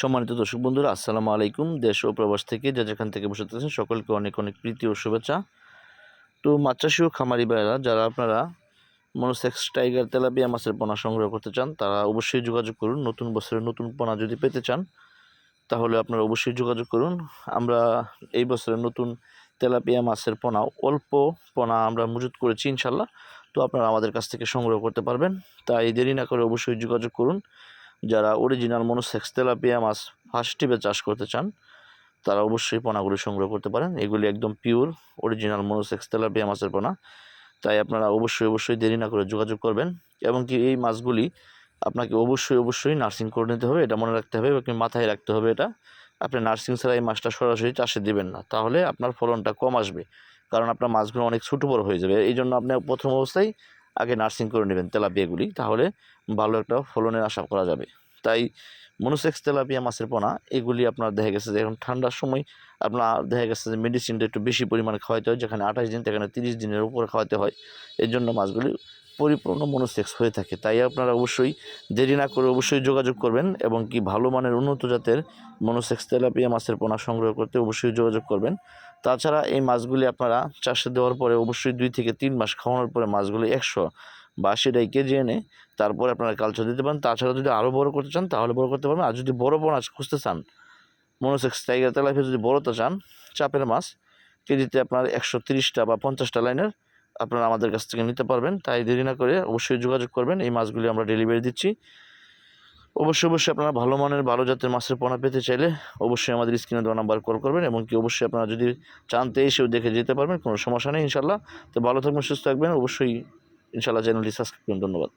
সম্মানিত দর্শক বন্ধুরা, আসসালামু আলাইকুম। দেশ ও প্রবাস থেকে যে যেখান থেকে বসে থাকেন সকলকে অনেক অনেক প্রীতি ও শুভেচ্ছা। তো মাছ ও খামারি ভাইরা যারা আপনারা মনোসেক্স টাইগার তেলাপিয়া মাছের পোনা সংগ্রহ করতে চান, তারা অবশ্যই যোগাযোগ করুন। নতুন বছরের নতুন পোনা যদি পেতে চান, তাহলে আপনারা অবশ্যই যোগাযোগ করুন। আমরা এই বছরের নতুন তেলাপিয়া মাছের পোনা, অল্প পোনা আমরা মজুত করেছি ইনশাল্লাহ। তো আপনারা আমাদের কাছ থেকে সংগ্রহ করতে পারবেন। তাই দেরি না করে অবশ্যই যোগাযোগ করুন। যারা অরিজিনাল মনোসেক্স তেলাপিয়া মাছ ফার্স্ট টিপে চাষ করতে চান, তারা অবশ্যই পোনাগুলি সংগ্রহ করতে পারেন। এগুলি একদম পিওর অরিজিনাল মনোসেক্স তেলাপিয়া মাছের পোনা। তাই আপনারা অবশ্যই অবশ্যই দেরি না করে যোগাযোগ করবেন। এবং কি এই মাছগুলি আপনাকে অবশ্যই অবশ্যই নার্সিং করে নিতে হবে, এটা মনে রাখতে হবে, এবং মাথায় রাখতে হবে এটা। আপনি নার্সিং ছাড়া এই মাছটা সরাসরি চাষে দিবেন না। তাহলে আপনার ফলনটা কম আসবে। কারণ আপনার মাছগুলো অনেক ছোটো বড় হয়ে যাবে। এই জন্য আপনি প্রথম অবস্থায় আগে নার্সিং করে নেবেন তেলাপিয়াগুলি তাহলে ভালো একটা ফলনের আশা করা যাবে। তাই মনোসেক্স তেলাপিয়া মাছের পোনা এগুলি আপনার দেখা গেছে যে এখন ঠান্ডার সময় আপনার দেখা গেছে যে মেডিসিনটা একটু বেশি পরিমাণে খাওয়াতে হয়, যেখানে আঠাশ দিন, সেখানে তিরিশ দিনের উপরে খাওয়াতে হয়। এর জন্য মাছগুলি পরিপূর্ণ মনোসেক্স হয়ে থাকে। তাই আপনারা অবশ্যই দেরি না করে অবশ্যই যোগাযোগ করবেন এবং কি ভালো মানের উন্নত জাতের মনোসেক্স তেলাপিয়া মাছের পোনা সংগ্রহ করতে অবশ্যই যোগাযোগ করবেন। তাছাড়া এই মাছগুলি আপনারা চাষে দেওয়ার পরে অবশ্যই দুই থেকে তিন মাস খাওয়ানোর পরে মাছগুলি একশো বা আশিটাই কেজি এনে তারপরে আপনারা কালচার দিতে পারেন। তাছাড়া যদি আরও বড় করতে চান তাহলে বড় করতে পারবেন। আর যদি বড় বড় মাছ খুঁজতে চান, মনোসেক্স টাইগার তেলাপিয়া যদি বড়তে চান, চাপের মাছ কেজিতে আপনার একশো তিরিশটা বা পঞ্চাশটা লাইনের আপনারা আমাদের কাছ থেকে নিতে পারবেন। তাই দেরি না করে অবশ্যই যোগাযোগ করবেন। এই মাছগুলি আমরা ডেলিভারি দিচ্ছি। অবশ্যই অবশ্যই আপনারা ভালো মানের, ভালো জাতের মাছের পোনা পেতে চাইলে অবশ্যই আমাদের স্ক্রিনে দেওয়া নাম্বার কল করবেন এবং কি অবশ্যই আপনারা যদি চানতে এসেও দেখে যেতে পারবেন, কোনো সমস্যা নেই ইনশাল্লাহ তো ভালো থাকবেন, সুস্থ থাকবেন। অবশ্যই ইনশাল্লাহ চ্যানেলটি সাবস্ক্রাইব করুন। ধন্যবাদ।